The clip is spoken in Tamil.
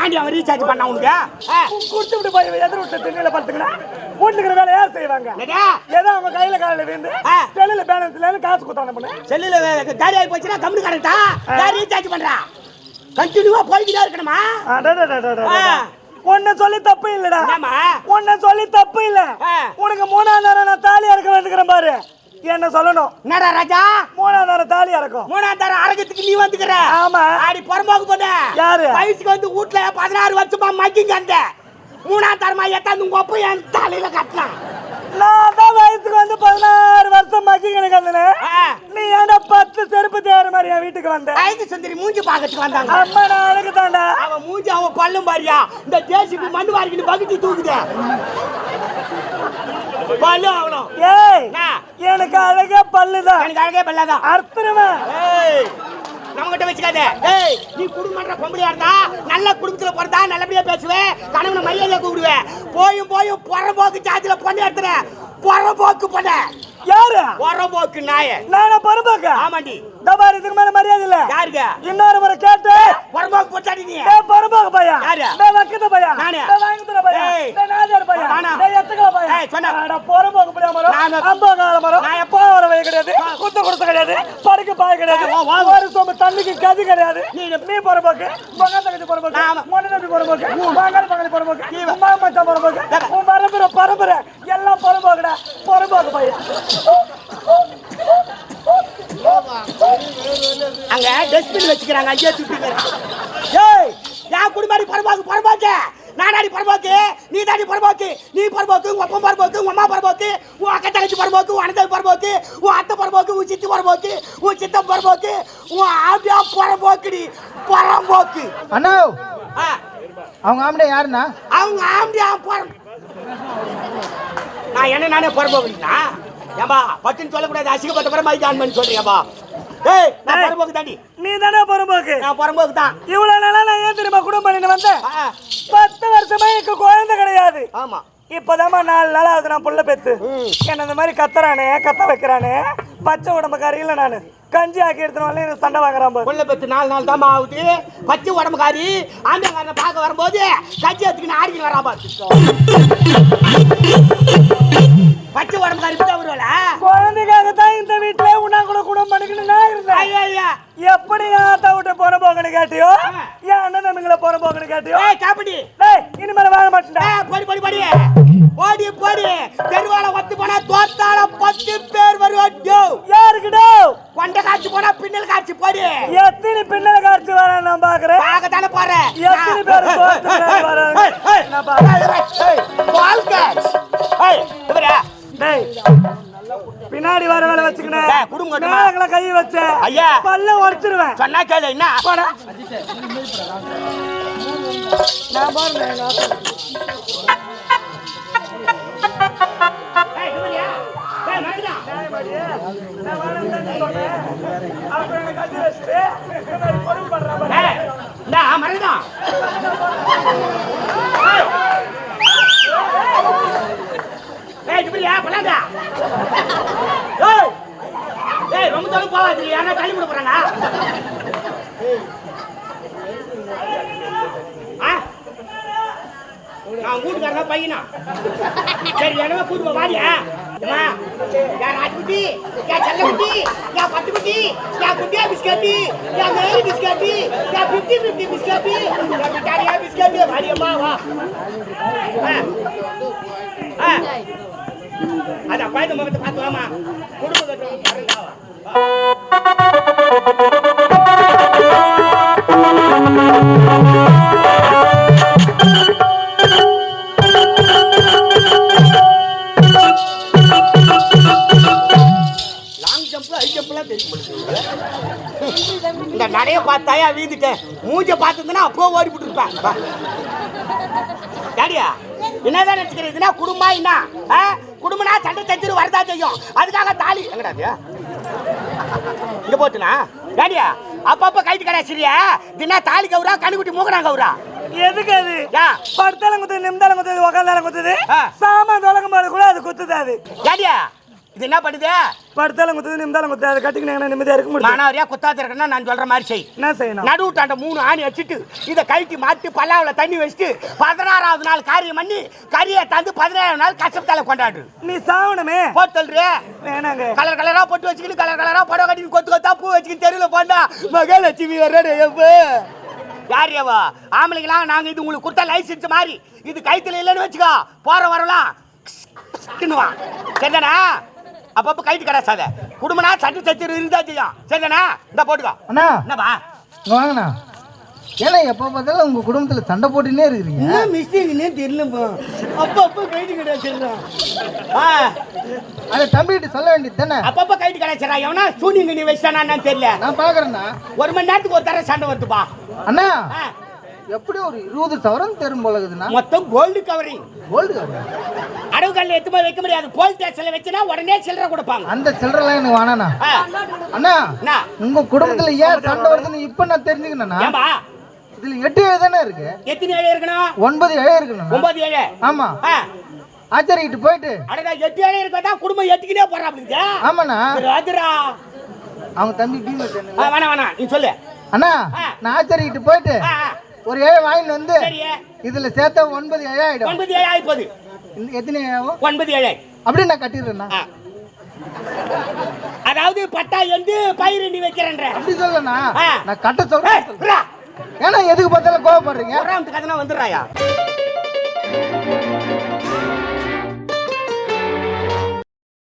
ஏன்டி அவன் ரீசார்ஜ் பண்ணா உனக்கு? குடுத்து விட்டு போய் எதிர் விட்டு திண்ணில படுத்துக்கினா வீட்டுல வேலை யார் செய்வாங்க? ஏதோ அவங்க கையில காலில் விழுந்து. செல்லுல பேலன்ஸ்ல இருந்து காசு கொடுத்தாங்க பண்ணு. செல்லுல காலி ஆகி போச்சுன்னா கம்முனு கரெக்டா யார் ரீசார்ஜ் பண்றா? கண்டினியூவா போய்கிட்டே இருக்கணுமா. உன்னை சொல்லி தப்பு இல்லடா? உன்னை சொல்லி தப்பு இல்ல. உனக்கு மூணாம் நேரம் நான் தாலி இறக்க வேண்டுக்கிறேன் பாரு. என்ன சொல்லணும்? என்னடா ராஜா? மூணாம் நேரம் தாலி இறக்கும் மூணாம் தரம் அரங்கத்துக்கு நீ வந்துக்கிற? ஆமா. ஆடி புறம்போக்கு போத. யாரு? வயசுக்கு வந்து வீட்டுல பதினாறு வருஷமா மக்கிங்க அந்த மூணாம் தரமா எத்தாந்து உங்க என் தலையில கட்டலாம் நான் தான் வயசுக்கு வந்து பதினாறு வருஷம் மக்கி கிடக்கிறேன் ஆ. நீ ஏன்டா பத்து செருப்பு தேடுற மாதிரி என் வீட்டுக்கு வந்த? ஐந்து சுந்தரி மூஞ்சி பாக்கத்துக்கு வந்தாங்க. அம்மா நான் அழகு தாண்டா அவன் மூஞ்சி அவன் பல்லும் பாரியா. இந்த ஜேசிபி மண்ணு வாரிக்கிட்டு பகுதி தூக்குதே. பல்லு அவனும் ஏய்? எனக்கு அழகே பல்லுதான் எனக்கு அழகே பல்லாதான் அர்த்தனவன். ஏய் நம்மகிட்ட வச்சுக்காத. ஏய் நீ குடும்பம்ன்ற பொம்பளையா இருந்தா நல்ல குடும்பத்துல பிறந்தா நல்லபடியா பேசுவேன். கணவனை மரியாதையா கூப்பிடுவேன். போயும் போயும் புறம்போக்கு சாத்தில பொண்ணு எடுத்துற புறம்போக்கு பொண்ண. யாரு? புறம்போக்கு நாய. நானா பரபாக்க ஆமாண்டி. தபார் இதுக்கு மேல மரியாதை இல்ல. யாருங்க? இன்னொரு முறை கேட்டு. புறம்போக்கு போச்சாடி நீ. டேய் பரபாக்க பையா யாரு? டேய் வக்கத்த பையா நானு. டேய் வாங்கித்தர பையா. டேய் நாஜர் பையா நானா? எத்தக்கல பையா ஏய், சொன்னா. அட பரபாக்க பையா மரம். நானு. அம்பாகார மரம். நான் எப்போ வர வை கிடையாது. குத்த கொடுத்த கிடையாது. படுக்க பாய் கிடையாது. ஒரு சோம்பு தண்ணிக்கு கதி கிடையாது. நீ நீ பரபாக்கு மகன் தங்கச்சி பரபாக்கு. மொன்ன தம்பி பரபாக்கு மகன் மகன் பரபாக்கு உமா மச்சான் பரபாக்கு எல்லாம் பரபாக்குடா பரபாக்கு பையா அங்க டஸ்ட்பின் வச்சுக்கிறாங்க அங்கேயே துப்பிங்க ஏய் என் குடும்பாடி புறம்போக்கு புறம்போக்கு நாடாடி புறம்போக்கு நீ தாடி புறம்போக்கு நீ புறம்போக்கு உங்க அப்பா புறம்போக்கு உங்க அம்மா புறம்போக்கு உன் அக்கா தங்கச்சி புறம்போக்கு உன் அண்ணன் புறம்போக்கு உன் அத்தை புறம்போக்கு உன் சித்தி புறம்போக்கு உன் சித்தம் புறம்போக்கு உன் ஆம்பியா புறம்போக்குடி புறம்போக்கு அண்ணா ஆ, அவங்க ஆம்பளை யாருண்ணா? அவங்க ஆம்பியா புறம் நான் என்ன நானே புறம்போக்குனா ஏம்பா பட்டுன்னு சொல்லக்கூடாது அசிங்கப்பட்ட பிறகு மைக் ஆன் பண்ணி சொல்றியாப்பா? ஏய் நான் தாண்டி. நீ தானே நான் புறம்போக்கு தான். இவ்வளவு நாளா நான் ஏன் தெரியுமா குடும்பம் பண்ணிட்டு வந்தேன்? ஆ, பத்து வருஷமா எனக்கு குழந்தை கிடையாது. ஆமா. இப்பதாம்மா நாலு நாள் ஆகுது நான் புள்ள பெத்து. என்ன இந்த மாதிரி கத்துறானே கத்த வைக்கிறானே? பச்சை உடம்புக்காரி இல்ல நானு. கஞ்சி ஆக்கி எடுத்துனால எனக்கு சண்டை வாங்குறான் பாரு. புள்ள பெத்து நாலு நாள் தான் ஆகுது. பச்சை உடம்புக்காரி ஆண்டக்காரனை பார்க்க வரும்போது கஞ்சி எடுத்துக்கின்னு ஆடிக்கிட்டு வரா பாரு பச்சை உடம்புக்காரி தான் வருவாளா? குழந்தைக்காக தான் இந்த வீட்டுல உன்னா கூட குடும்பம் பண்ணிக்கிட்டு நான் இருந்தேன். ஐயா ஐயா. எப்படி ஆத்தா விட்டு போற போகணும் கேட்டியோ? என் அண்ணன் தம்பிங்களை போற போகணும் கேட்டியோ? ஏய் காப்படி டேய் இனிமேல வாழ மாட்டேன்டா. ஏய் படி படி படி. போடி போடி. தெருவால காட்சி போனா பின்னல் காட்சி போடி. எத்தனை பின்னல காட்சி வர நான் பாக்குறேன் பார்க்கத்தானே போறேன் எத்தனை பேர் பின்னாடி வர வேலை குடும்பம் கட்டுமா? மேலங்களை கை வச்ச. ஐயா. பல்ல உடைச்சிருவேன். சொன்னா கேளு என்ன? போடா. நான் பாருங்க எங்க தான் ரொம்ப யாரா தள்ளி விட போறாங்க? ஆ? நான் வீட்டுக்காரனா பையனா? சரி என்னவா கூட்டு வாடியா. ராஜ்குட்டி யா செல்லக்குட்டி யா பட்டுக்குட்டி யா குட்டியா பிஸ்கட்டி யா மேரி பிஸ்கட்டி யா பிப்டி பிப்டி பிஸ்கட்டி யா பிட்டாரியா பிஸ்கட்டி வாடியம்மா வா ஆ. ஆ. முகத்தை பார்த்து வாமா குடும்ப பாருங்க தெரியும் உங்களுக்கு. இந்த நடைய பார்த்தாயா வீந்துட்டேன் மூஞ்ச பார்த்துருந்தனா அப்போ ஓடி போட்டு இருப்பேன் வா. டாடியா என்னதான் நினைச்சுக்கிறேன் இதுனா குடும்பம் என்ன? ஆ? குடும்பம்னா சண்டை சச்சிரு வரதா செய்யும். அதுக்காக தாலி. எங்கடா அது? இங்க போட்டுனா? டாடியா அப்பப்ப கைட்டு கடை சரியா? தினா தாலி கவுரா கண்ணுக்குட்டி மூக்கடா கவுரா எதுக்கு அது? படுத்தாலும் குத்துது நிமிந்தாலும் குத்துது உக்காந்தாலும் குத்துது. சாமான் தொலகம் போது கூட அது குத்துது அது. டாடியா இது என்ன பண்ணுது படுத்தாலும் குத்துது நிமிந்தாலும் குத்து அதை கட்டிக்கினீங்கன்னா நிம்மதியா இருக்க முடியும் குத்தாத்து இருக்கணும்னா நான் சொல்ற மாதிரி செய். என்ன செய்யணும்? நடுவுட்டாண்ட மூணு ஆணி வச்சுட்டு இதை கழட்டி மாட்டி பல்லாவில் தண்ணி வச்சுட்டு பதினாறாவது நாள் காரியம் பண்ணி கறியை தந்து பதினேழாவது நாள் கஷ்டத்தால கொண்டாடு. நீ சாவணுமே. போத்தல்றே வேணாங்க. கலர் கலரா பொட்டு வச்சுக்கிட்டு கலர் கலரா படம் கட்டி கொத்து கொத்தா பூ வச்சுக்கிட்டு தெருவில் போண்டா. மகாலட்சுமி வர்றே எப்போ யார் ஏவா ஆம்பளைங்களாம் நாங்கள் இது உங்களுக்கு கொடுத்தா லைசன்ஸ் மாதிரி. இது கைத்துல இல்லைன்னு வச்சுக்கோ. போற வரலாம் சரிதானா? அப்பப்போ கைட்டு கிடாசாத குடும்பனா சட்டு சச்சரி இருந்தா செய்யும். சரிதானா? இந்த போட்டுக்கோ. அண்ணா. என்னப்பா? இங்க வாங்கண்ணா. ஏன்னா எப்போ பார்த்தாலும் உங்க குடும்பத்துல சண்டை போட்டுன்னே இருக்கிறீங்க. என்ன மிஸ்டேக்னே தெரியலப்பா அப்போ அப்போ கைட்டு கிடையாது ஆ. அதை தம்பிகிட்ட சொல்ல வேண்டியது தானே? அப்பப்போ கைட்டு கிடைச்சா எவனா சூனியங்க நீ வச்சிட்டானு தெரியல. நான் பாக்குறேன்னா ஒரு மணி நேரத்துக்கு ஒரு தடவை சண்டை வருதுப்பா. அண்ணா. ஆ, எப்படி ஒரு இருபது சவரம் தரும் போல இருக்குதுண்ணா மொத்தம் கோல்டு கவரிங் கோல்டு அடவு கல்ல எத்துமா வைக்க முடியாது. போலீஸ் ஸ்டேஷன்ல வச்சுனா உடனே சில்லறை கொடுப்பாங்க. அந்த சில்லறலாம் எனக்கு வேணாண்ணா. அண்ணா உங்க குடும்பத்துல ஏன் சண்டை வருதுன்னு இப்ப நான் தெரிஞ்சுக்கணும்ண்ணா. இதுல எட்டு ஏழு தானே இருக்கு? எத்தனை ஏழு இருக்கணும்? ஒன்பது ஏழு இருக்குண்ணா ஒன்பது ஏழு. ஆமா. ஆச்சாரிக்கிட்ட போயிட்டு. அடடா எட்டு ஏழு இருக்கா? குடும்பம் எத்துக்கிட்டே போறா அப்படிங்க ஆமாண்ணா. அதுரா அவங்க தம்பி வேணாம் வேணாம். நீ சொல்லு. அண்ணா. நான் ஆச்சாரிக்கிட்ட போயிட்டு. ஒரு ஏழு வாங்கிட்டு வந்து இதுல சேர்த்தா ஒன்பது ஏழு ஆயிடும். ஒன்பது ஏழு இந்த எத்தனை ஆகும்? ஒன்பது ஏழு. அப்படியே நான் கட்டிடுறேண்ணா. அதாவது பட்டா எந்து பயிர் நீ வைக்கிறன்ற. அப்படி சொல்லண்ணா. நான் கட்ட சொல்றேன். ஏன்னா எதுக்கு பார்த்தாலும் கோவப்படுறீங்க? கதனா வந்துடுறாயா?